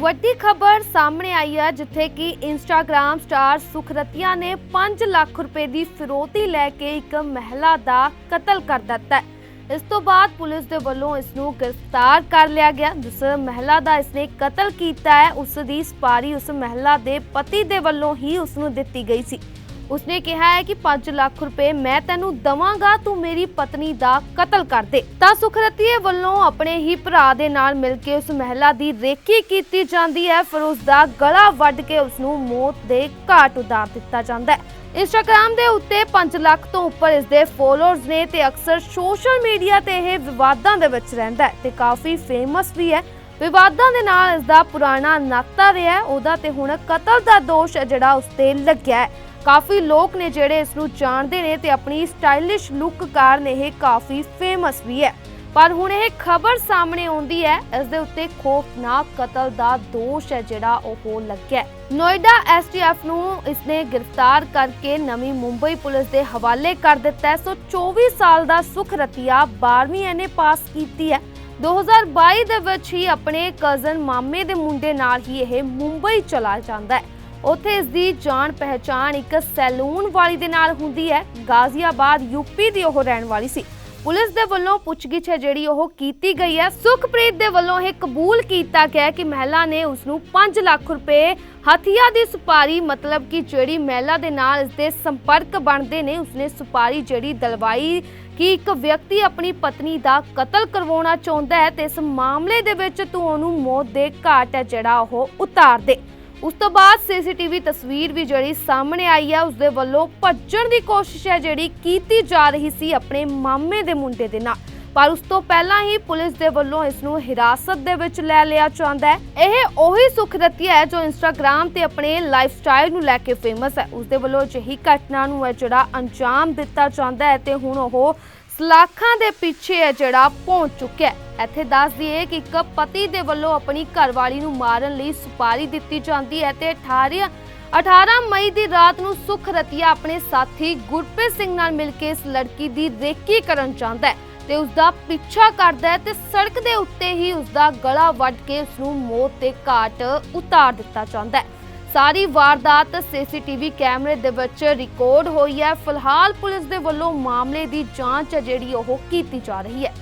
ਵੱਡੀ ਖਬਰ ਸਾਹਮਣੇ ਆਈ ਹੈ, ਜਿੱਥੇ ਕਿ ਇੰਸਟਾਗ੍ਰam ਸਟਾਰ ਸੁਖਰਤੀਆ ਨੇ 5 ਲੱਖ ਰੁਪਏ ਦੀ ਫਿਰੋਤੀ ਲੈ ਕੇ ਇੱਕ ਮਹਿਲਾ ਦਾ ਕਤਲ ਕਰ ਦਿੱਤਾ ਇਸ ਤੋਂ ਬਾਅਦ ਪੁਲਿਸ ਦੇ ਵੱਲੋਂ ਇਸ ਨੂੰ ਗ੍ਰਿਫਤਾਰ ਕਰ ਲਿਆ ਗਿਆ। ਜਿਸ ਮਹਿਲਾ ਦਾ ਇਸਨੇ ਕਤਲ ਕੀਤਾ ਹੈ, ਉਸ ਦੀ ਸਪਾਰੀ ਉਸ ਮਹਿਲਾ ਦੇ ਪਤੀ ਦੇ ਵੱਲੋਂ ਹੀ ਉਸ ਨੂੰ ਦਿੱਤੀ ਗਈ ਸੀ। ਉਸਨੇ ਕਿਹਾ ਹੈ ਕਿ 5 ਲੱਖ ਰੁਪਏ ਮੈਂ ਤੈਨੂੰ ਦਵਾਂਗਾ, ਤੂੰ ਮੇਰੀ ਪਤਨੀ ਦਾ ਕਤਲ ਕਰ ਦੇ। ਤਾਂ ਸੁਖਰਤੀਏ ਵੱਲੋਂ ਆਪਣੇ ਹੀ ਭਰਾ ਦੇ ਨਾਲ ਮਿਲ ਕੇ ਉਸ ਮਹਿਲਾ ਦੀ ਰੇਕੀ ਕੀਤੀ ਜਾਂਦੀ ਹੈ। ਫਿਰ ਉਸ ਦਾ ਗਲਾ ਵੱਢ ਕੇ ਉਸ ਨੂੰ ਮੌਤ ਦੇ ਘਾਟ ਉਤਾਰ ਦਿੱਤਾ ਜਾਂਦਾ ਹੈ। ਇੰਸਟਾਗ੍ਰam ਦੇ ਉੱਤੇ 5 ਲੱਖ ਤੋਂ ਉੱਪਰ ਇਸ ਦੇ ਫੋਲੋਅਰਸ ਨੇ ਤੇ ਅਕਸਰ ਸੋਸ਼ਲ ਮੀਡੀਆ ਤੇ ਇਹ ਵਿਵਾਦਾਂ ਦੇ ਵਿੱਚ ਰਹਿੰਦਾ ਹੈ ਤੇ ਕਾਫੀ ਫੇਮਸ ਵੀ ਹੈ। ਵਿਵਾਦਾਂ ਦੇ ਨਾਲ ਇਸ ਦਾ ਪੁਰਾਣਾ ਨਾਤਾ ਰਿਹਾ ਹੈ। ਉਹਦਾ ਤੇ ਹੁਣ ਕਤਲ ਦਾ ਦੋਸ਼ ਹੈ ਜਿਹੜਾ ਉਸ ਤੇ ਲੱਗਿਆ ਹੈ। ਕਾਫੀ ਲੋਕ ਨੇ ਜਿਹੜੇ ਇਸ ਨੂੰ ਜਾਣਦੇ ਨੇ ਤੇ ਆਪਣੀ ਸਟਾਈਲਿਸ਼ ਲੁੱਕ ਕਾਰਨ ਇਹ ਕਾਫੀ ਫੇਮਸ ਵੀ ਹੈ। ਪਰ ਹੁਣ ਇਹ ਖਬਰ ਸਾਹਮਣੇ ਆਉਂਦੀ ਹੈ, ਇਸ ਦੇ ਉੱਤੇ ਖੌਫਨਾਕ ਕਤਲ ਦਾ ਦੋਸ਼ ਹੈ ਜਿਹੜਾ ਉਹ ਲੱਗਿਆ ਨੋਇਡਾ ਐਸਟੀਐਫ ਨੂੰ ਇਸਨੇ ਗ੍ਰਿਫਤਾਰ ਕਰਕੇ ਨਵੀਂ ਮੁੰਬਈ ਪੁਲਿਸ ਦੇ ਹਵਾਲੇ ਕਰ ਦਿੱਤਾ ਹੈ। ਸੋ 24 ਸਾਲ ਦਾ ਸੁਖ ਰਤੀਆ 12ਵੀਂ ਇਹਨੇ ਪਾਸ ਕੀਤੀ ਹੈ। 2022 ਦੇ ਵਿੱਚ ਹੀ ਆਪਣੇ ਕਜ਼ਨ ਮਾਮੇ ਦੇ ਮੁੰਡੇ ਨਾਲ ਹੀ ਇਹ ਮੁੰਬਈ ਚਲਾ ਜਾਂਦਾ ਹੈ। ਉੱਥੇ ਇਸ ਦੀ ਜਾਣ ਪਹਿਚਾਣ ਇੱਕ ਸੈਲੂਨ ਵਾਲੀ ਦੇ ਨਾਲ ਹੁੰਦੀ ਹੈ। ਗਾਜ਼ੀਆਬਾਦ ਯੂਪੀ ਦੀ ਉਹ ਰਹਿਣ ਵਾਲੀ ਸੀ। ਪੁਲਿਸ ਦੇ ਵੱਲੋਂ ਪੁੱਛਗਿੱਛ ਹੈ ਜਿਹੜੀ ਉਹ ਕੀਤੀ ਗਈ ਹੈ। ਸੁਖਪ੍ਰੀਤ ਦੇ ਵੱਲੋਂ ਇਹ ਕਬੂਲ ਕੀਤਾ ਗਿਆ ਕਿ ਮਹਿਲਾ ਨੇ ਉਸ ਨੂੰ 5 ਲੱਖ ਰੁਪਏ ਹਥਿਆ ਦੀ ਸੁਪਾਰੀ, ਮਤਲਬ ਕਿ ਜਿਹੜੀ ਮਹਿਲਾ ਦੇ ਨਾਲ ਇਸ ਦੇ ਸੰਪਰਕ ਬਣਦੇ ਨੇ, ਉਸਨੇ ਸੁਪਾਰੀ ਜਿਹੜੀ ਦਲਵਾਈ ਕਿ ਇੱਕ ਵਿਅਕਤੀ ਆਪਣੀ ਪਤਨੀ ਦਾ ਕਤਲ ਕਰਵਾਉਣਾ ਚਾਹੁੰਦਾ ਹੈ ਤੇ ਇਸ ਮਾਮਲੇ ਦੇ ਵਿੱਚ ਤੂੰ ਉਹਨੂੰ ਮੌਤ ਦੇ ਘਾਟ ਹੈ ਜਿਹੜਾ ਉਹ ਉਤਾਰ ਦੇ ਉਸ ਤੋਂ ਬਾਅਦ ਸੀਸੀਟੀਵੀ ਤਸਵੀਰ ਵੀ ਜਿਹੜੀ ਸਾਹਮਣੇ ਆਈ ਹੈ ਉਸ ਦੇ ਵੱਲੋਂ ਭੱਜਣ ਦੀ ਕੋਸ਼ਿਸ਼ ਹੈ ਜਿਹੜੀ ਕੀਤੀ ਜਾ ਰਹੀ ਸੀ ਆਪਣੇ ਮਾਮੇ ਦੇ ਮੁੰਡੇ ਦੇ ਨਾਲ। ਪਰ ਉਸ ਤੋਂ ਪਹਿਲਾਂ ਹੀ ਪੁਲਿਸ ਦੇ ਵੱਲੋਂ ਇਸ ਨੂੰ ਹਿਰਾਸਤ ਦੇ ਵਿੱਚ ਲੈ ਲਿਆ ਜਾਂਦਾ ਹੈ। ਇਹ ਉਹੀ ਸੁਖਰਤੀਆ ਹੈ ਜੋ ਇੰਸਟਾਗ੍ਰam ਤੇ ਆਪਣੇ ਲਾਈਫਸਟਾਈਲ ਨੂੰ ਲੈ ਕੇ ਫੇਮਸ ਹੈ। ਉਸ ਦੇ ਵੱਲੋਂ ਅਜਿਹੀ ਘਟਨਾ ਨੂੰ ਹੈ ਜਿਹੜਾ ਅੰਜਾਮ ਦਿੱਤਾ ਜਾਂਦਾ ਹੈ ਤੇ ਹੁਣ ਉਹ ਸਲਾਖਾਂ ਦੇ ਪਿੱਛੇ ਹੈ ਜਿਹੜਾ ਪਹੁੰਚ ਚੁੱਕਿਆ ਹੈ। ਇੱਥੇ ਦੱਸ ਦਈਏ ਕਿ ਇੱਕ ਪਤੀ ਦੇ ਵੱਲੋਂ ਆਪਣੀ ਘਰਵਾਲੀ ਨੂੰ ਮਾਰਨ ਲਈ ਸੁਪਾਰੀ ਦਿੱਤੀ ਜਾਂਦੀ ਹੈ ਤੇ 18 18 ਮਈ ਦੀ ਰਾਤ ਨੂੰ ਸੁਖ ਰਤੀਆ ਆਪਣੇ ਸਾਥੀ ਗੁਰਪ੍ਰੀਤ ਸਿੰਘ ਨਾਲ ਮਿਲ ਕੇ ਇਸ ਲੜਕੀ ਦੀ ਰੇਕੀ ਕਰਨ ਜਾਂਦਾ ਹੈ ਤੇ ਉਸ ਦਾ ਪਿੱਛਾ ਕਰਦਾ ਹੈ ਤੇ ਸੜਕ ਦੇ ਉੱਤੇ ਹੀ ਉਸ ਦਾ ਗਲਾ ਵੱਢ ਕੇ ਉਸ ਨੂੰ ਮੌਤ ਦੇ ਘਾਟ ਉਤਾਰ ਦਿੱਤਾ ਜਾਂਦਾ ਹੈ। ਸਾਰੀ ਵਾਰਦਾਤ ਸੀਸੀਟੀਵੀ ਕੈਮਰੇ ਦੇ ਵਿੱਚ ਰਿਕਾਰਡ ਹੋਈ ਹੈ। ਫਿਲਹਾਲ ਪੁਲਿਸ ਦੇ ਵੱਲੋਂ ਮਾਮਲੇ ਦੀ ਜਾਂਚ ਹੈ ਜਿਹੜੀ ਉਹ ਕੀਤੀ ਜਾ ਰਹੀ ਹੈ।